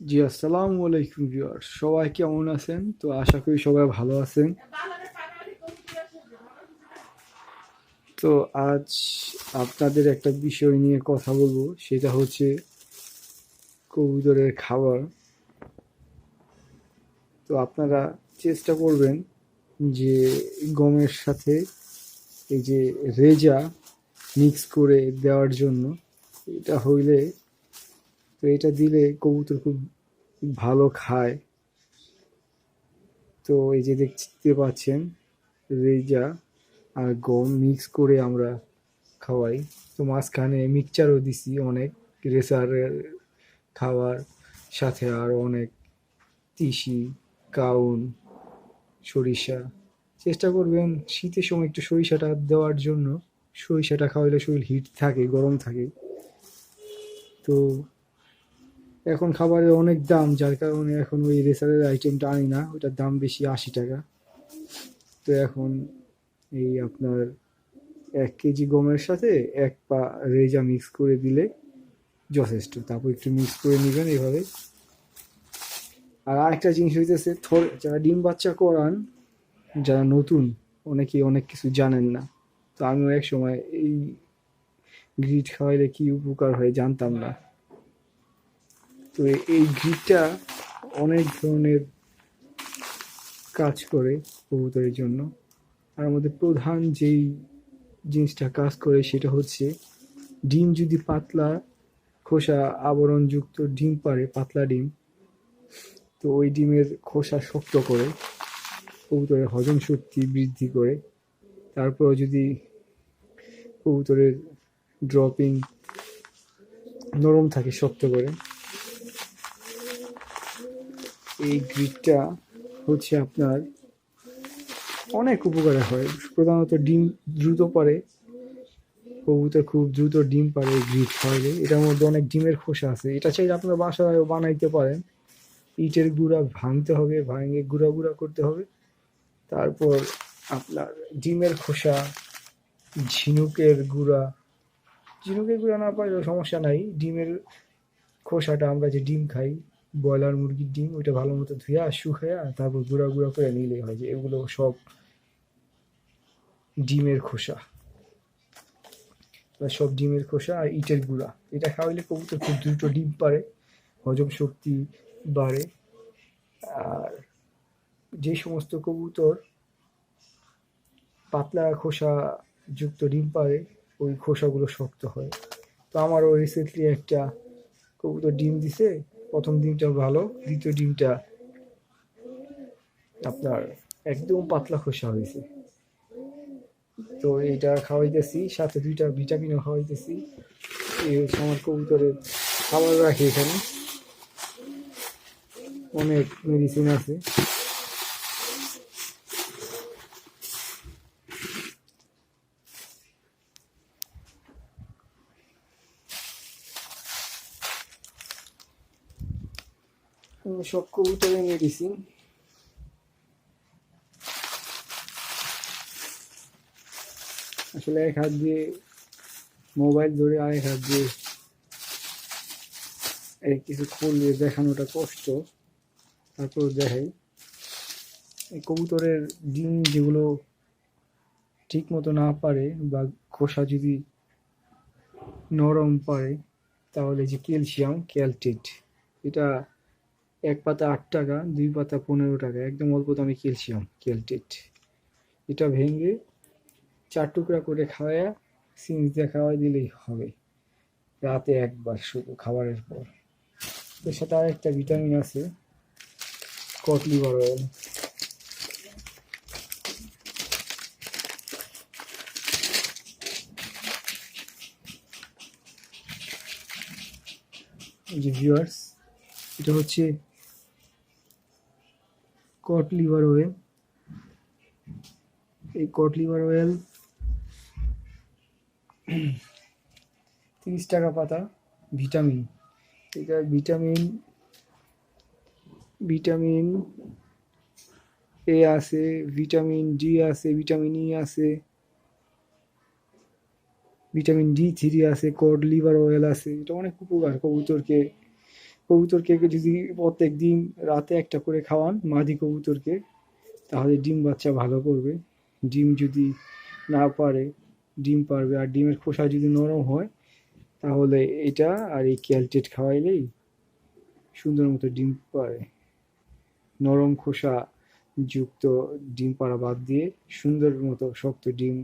জি, আসসালামু আলাইকুম ভিউয়ার সবাই কেমন আছেন? তো আশা করি সবাই ভালো আছেন। তো আজ আপনাদের একটা বিষয় নিয়ে কথা বলব। সেটা হচ্ছে কবুতরের খাবার। তো আপনারা চেষ্টা করবেন যে গমের সাথে এই যে রেজা মিক্স করে দেওয়ার জন্য। এটা হইলে তো এটা দিলে কবুতর খুব ভালো খায়। তো এই যে দেখতে পাচ্ছেন রেজা আর গম মিক্স করে আমরা খাওয়াই। তো মাঝখানে মিক্সচারও দিছি অনেক রেসারের খাওয়ার সাথে আর অনেক তিসি, কাউন, সরিষা। চেষ্টা করবেন শীতের সময় একটু সরিষাটা দেওয়ার জন্য। সরিষাটা খাওয়াইলে শরীর হিট থাকে, গরম থাকে। তো এখন খাবারের অনেক দাম, যার কারণে এখন ওই রেসারের আইটেমটা আনি না, ওটার দাম বেশি আশি টাকা। তো এখন এই আপনার এক কেজি গমের সাথে এক পা রেজা মিক্স করে দিলে যথেষ্ট। তারপর একটু মিক্স করে নেবেন এভাবে। আর আরেকটা জিনিস হইতেছে, থর, যারা ডিম বাচ্চা করান, যারা নতুন, অনেকেই অনেক কিছু জানেন না। তো আমিও এক সময় এই গ্রিট খাওয়াইলে কি উপকার হয় জানতাম না। তো এই ঘিটা অনেক ধরনের কাজ করে কবুতরের জন্য। আর আমাদের প্রধান যেই জিনিসটা কাজ করে সেটা হচ্ছে, ডিম যদি পাতলা খোসা আবরণযুক্ত ডিম পারে, পাতলা ডিম, তো ওই ডিমের খোসা শক্ত করে কবুতরের হজম শক্তি বৃদ্ধি করে। তারপর যদি কবুতরের ড্রপিং নরম থাকে শক্ত করে এই গ্রিডটা হচ্ছে আপনার অনেক উপকারে হয়। প্রধানত ডিম দ্রুত পারে কবুতর খুব দ্রুত ডিম পারে গ্রিড খাওয়াইলে এটার মধ্যে অনেক ডিমের খোসা আছে। এটা চাইলে আপনার বাসায় বানাইতে পারেন। ইটের গুঁড়া ভাঙতে হবে, ভাঙে গুঁড়া গুঁড়া করতে হবে। তারপর আপনার ডিমের খোসা, ঝিনুকের গুঁড়া। ঝিনুকের গুঁড়া না পাইলেও সমস্যা নাই। ডিমের খোসাটা আমরা যে ডিম খাই ব্রয়লার, মুরগির ডিম, ওইটা ভালো মতো ধুয়া শুকাইয়া তারপর গুঁড়া গুঁড়া করে নিলেই হয় যে এগুলো সব ডিমের খোসা। সব ডিমের খোসা আর ইটের গুঁড়া। এটা খাওয়াইলে কবুতর খুব দ্রুত ডিম পারে হজম শক্তি বাড়ে। আর যে সমস্ত কবুতর পাতলা খোসা যুক্ত ডিম পারে ওই খোসাগুলো শক্ত হয়। তো আমারও রিসেন্টলি একটা কবুতর ডিম দিছে প্রথম ডিমটা ভালো, দ্বিতীয় ডিমটা আপনার একদম পাতলা খোসা হয়েছে। তো এটা খাওয়াইতেছি, সাথে দুইটা ভিটামিনও খাওয়াইতেছি। এই হচ্ছে আমার কবুতরের খাবার রাখি এখানে। অনেক মেডিসিন আছে। সব কবুতরের মেডিসিন আসলে এক হাত দিয়ে মোবাইল ধরে আরেক হাত দিয়ে এই কিছু খুললে দেখানোটা কষ্ট তারপর দেখাই এই কবুতরের ডিম যেগুলো ঠিক মতো না পারে বা খোসা যদি নরম পারে তাহলে যে ক্যালসিয়াম ক্যালটেট, এটা এক পাতা আট টাকা, দুই পাতা পনেরো টাকা, একদম অল্প দামে ক্যালসিয়াম ক্যালটেট এটা ভেঙে চার টুকরা করে খাওয়ায়া সিঞ্চ দিয়ে খাওয়াই দিলেই হবে। রাতে একবার শুধু খাবারের পর। এর সাথে আরেকটা ভিটামিন আছে, কট লিভার অয়েল। ভিউয়ার্স এটা হচ্ছে কট লিভার অয়েল এই কট লিভার অয়েল তিরিশ টাকা পাতা ভিটামিন এটা ভিটামিন ভিটামিন এ আছে ভিটামিন ডি আছে ভিটামিন ই আছে ভিটামিন ডি থ্রি আছে কড লিভার অয়েল আছে। এটা অনেক উপকার কবুতরকে। কবুতরকে যদি প্রত্যেক দিন রাতে একটা করে খাওয়ান, মাদি কবুতরকে, তাহলে ডিম বাচ্চা ভালো করবে। ডিম যদি না পারে, ডিম পারবে। আর ডিমের খোসা যদি নরম হয়, তাহলে এটা আর এই ক্যালটেট খাওয়াইলেই সুন্দর মতো ডিম পারে। নরম খোসা যুক্ত ডিম পাড়া বাদ দিয়ে সুন্দর মতো শক্ত ডিম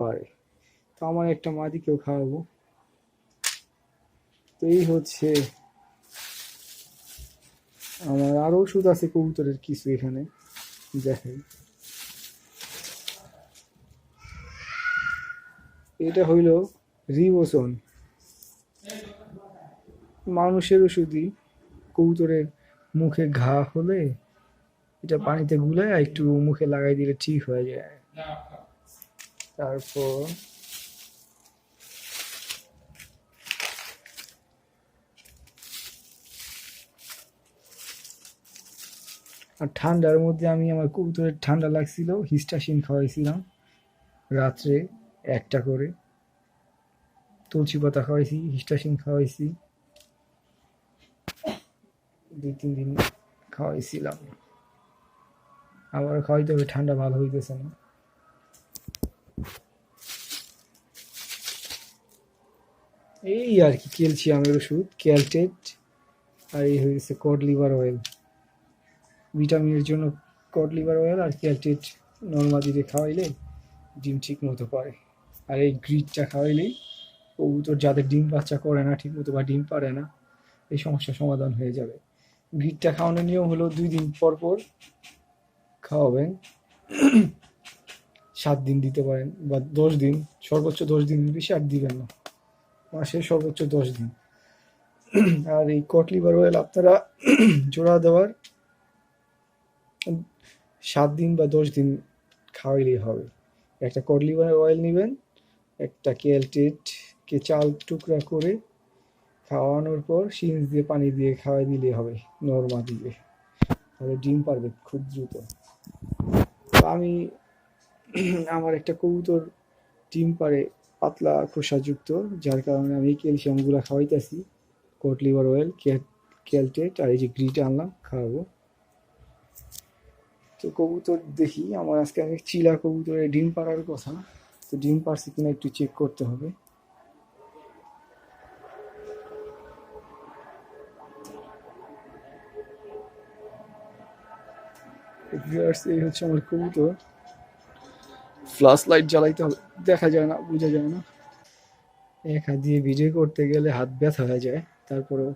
পারে। তো আমার একটা মাদিকেও খাওয়াবো। তো এই হচ্ছে আমার আরও ওষুধ আছে কবুতরের কিছু এখানে। দেখাই এটা হইল রিবোসন মানুষের ওষুধই কবুতরের মুখে ঘা হলে এটা পানিতে গুলে একটু মুখে লাগাই দিলে ঠিক হয়ে যায়। তারপর আর ঠান্ডার মধ্যে আমি আমার কবুতরের ঠান্ডা লাগছিল, হিস্টাসিন খাওয়াইছিলাম রাত্রে একটা করে। তুলসী পাতা খাওয়াইছি, হিস্টাসিন খাওয়াইছি। দুই, তিন দিন খাওয়াইছিলাম। আবার খাওয়াইতে হবে, ঠান্ডা ভালো হইতেছে না। এই আর কি, ক্যালসিয়ামের ওষুধ, ক্যালটেট, আর এই হয়েছে কড লিভার অয়েল। ভিটামিনের জন্য কড লিভার অয়েল আর ক্যালটেট নর্মাল দিয়ে খাওয়াইলে ডিম ঠিক মতো পারে। আর এই গ্রিডটা খাওয়াইলেই কবুতর যাদের ডিম বাচ্চা করে না ঠিক মতো বা ডিম পারে না, এই সমস্যার সমাধান হয়ে যাবে। গ্রিডটা খাওয়ানোর নিয়ম হলো দুই দিন পর পর খাওয়াবেন। সাত দিন দিতে পারেন বা দশ দিন, সর্বোচ্চ দশ দিন বেশি আর দিবেন না। মাসে সর্বোচ্চ দশ দিন। আর এই কটলিভার অয়েল আপনারা জোড়া দেওয়ার সাত দিন বা দশ দিন খাওয়াইলেই হবে। একটা কটলিভার অয়েল নেবেন, একটা কেলটেটকে চাল টুকরা করে খাওয়ানোর পর সিঞ্জ দিয়ে পানি দিয়ে খাওয়াই দিলে হবে, নর্মা দিয়ে। তাহলে ডিম পারবে খুব দ্রুত। আমি আমার একটা কবুতর ডিম পারে পাতলা খোসাযুক্ত, যার কারণে আমি ক্যালসিয়ামগুলো খাওয়াইতেছি কোট লিভার অয়েল ক্যালটেট আর এই যে গ্রিটা আনলাম, খাওয়াবো। তো কবুতর দেখি। আমার আজকে অনেক চিলা কবুতরের ডিম পাড়ার কথা। তো ডিম পারছে কিনা একটু চেক করতে হবে। ভিউয়ার্স এই হচ্ছে আমার কবুতর। ফ্লাশ লাইট জ্বালাইতে হবে। দেখা যায় না, বোঝা যায় না। এক হাত দিয়ে ভিডিও করতে গেলে হাত ব্যথা হয়ে যায়। তারপরেও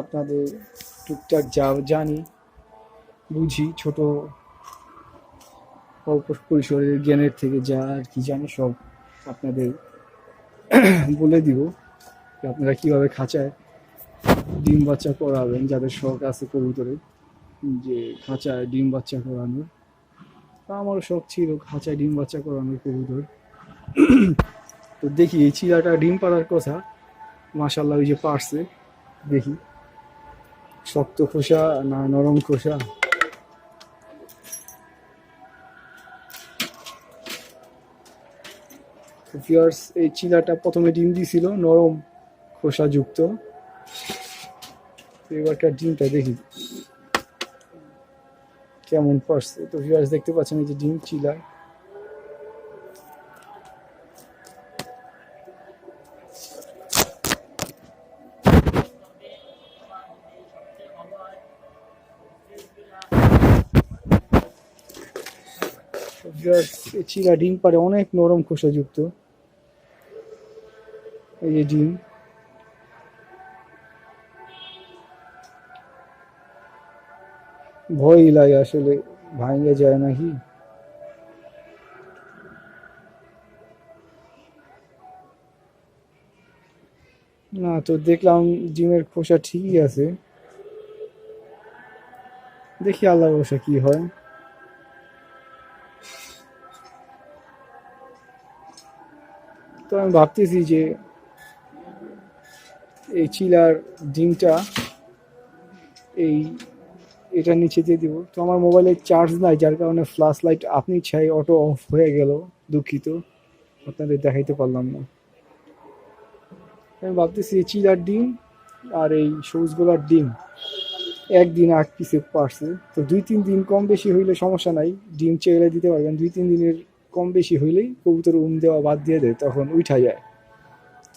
আপনাদের টুকটাক যা জানি বুঝি ছোট অল্প পরিসরের জ্ঞানের থেকে যা আর কি জানি সব আপনাদের বলে দিব আপনারা কীভাবে খাঁচায় ডিম বাচ্চা করাবেন, যাদের শখ আছে কবুতরের যে খাঁচায় ডিম বাচ্চা করানোর। তা আমারও শখ ছিল খাঁচায় ডিম বাচ্চা করানোর কবুতর। তো দেখি, এই চিড়াটা ডিম পাড়ার কথা মাশাল্লাহ ওই যে পারছে দেখি। শক্ত খোসা না নরম খোসা? ভিউয়ার্স এই চিলাটা প্রথমে ডিম দিছিল, নরম খোসাযুক্ত। এবারকার ডিমটা দেখি। কেমন পারছে তো ভিউয়ার্স দেখতে পাচ্ছেন এই যে ডিম এই চিলা ডিম পারে অনেক নরম খোসাযুক্ত। এই যে ডিম। ভয় লাগে আসলে ভাঙে যায় নাকি? না, তো দেখলাম ডিমের খোসা ঠিকই আছে। দেখি আল্লাহ বসা কি হয়। তো আমি ভাবতেছি যে এই চিলার ডিমটা এই এটা নিচে দিয়ে দিব। তো আমার মোবাইলে চার্জ নাই, যার কারণে ফ্ল্যাশ লাইট আপনি চাই অটো অফ হয়ে গেল, দুঃখিত। আপনাদের দেখাইতে পারলাম না। আমি ভাবতেছি এই চিলার ডিম আর এই সবুজগুলার ডিম একদিন আট পিসে পারছে। তো দুই তিন দিন কম বেশি হইলে সমস্যা নাই, ডিম চেয়ে দিতে পারবেন। দুই তিন দিনের কম বেশি হইলেই কবুতর উম দেওয়া বাদ দিয়ে দেয়, তখন উঠা যায়।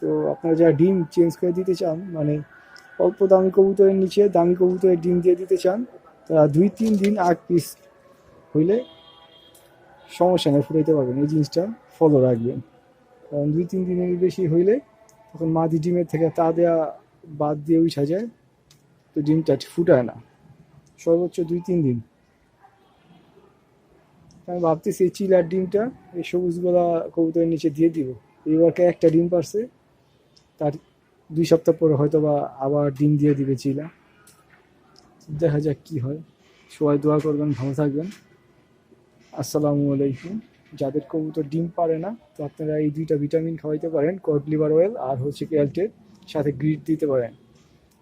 তো আপনারা যারা ডিম চেঞ্জ করে দিতে চান মানে অল্প দামি কবুতরের নিচে দামি কবুতরের ডিম দিয়ে দিতে চান, তারা দুই তিন দিন আট পিস হইলে সমস্যা নেই, ফুটাইতে পারবেন। এই জিনিসটা ফলো রাখবেন। কারণ দুই তিন দিনের বেশি হইলে তখন মাদি ডিমের থেকে তা দেওয়া বাদ দিয়ে উঠা যায়, তো ডিমটা ফুটায় না। সর্বোচ্চ দুই তিন দিন। আমি ভাবতেছি এই চিলার ডিমটা এই সবুজগুলা কবুতরের নিচে দিয়ে দিব। এইবারকে একটা ডিম পারছে তার দুই সপ্তাহ পরে হয়তো বা আবার ডিম দিয়ে দিবে চিলা দেখা যাক কি হয়। সবাই দোয়া করবেন, ভালো থাকবেন। আসসালামু আলাইকুম। যাদের কবুতর ডিম পারে না, তো আপনারা এই দুইটা ভিটামিন খাওয়াইতে পারেন, কড লিভার অয়েল আর হচ্ছে ক্যালটেট সাথে গ্রিট দিতে পারেন,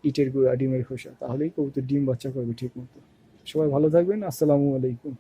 ইটের গুঁড়া, ডিমের খোসা। তাহলেই কবুতর ডিম বাচ্চা করবে ঠিক মতো সবাই ভালো থাকবেন। আসসালামু আলাইকুম।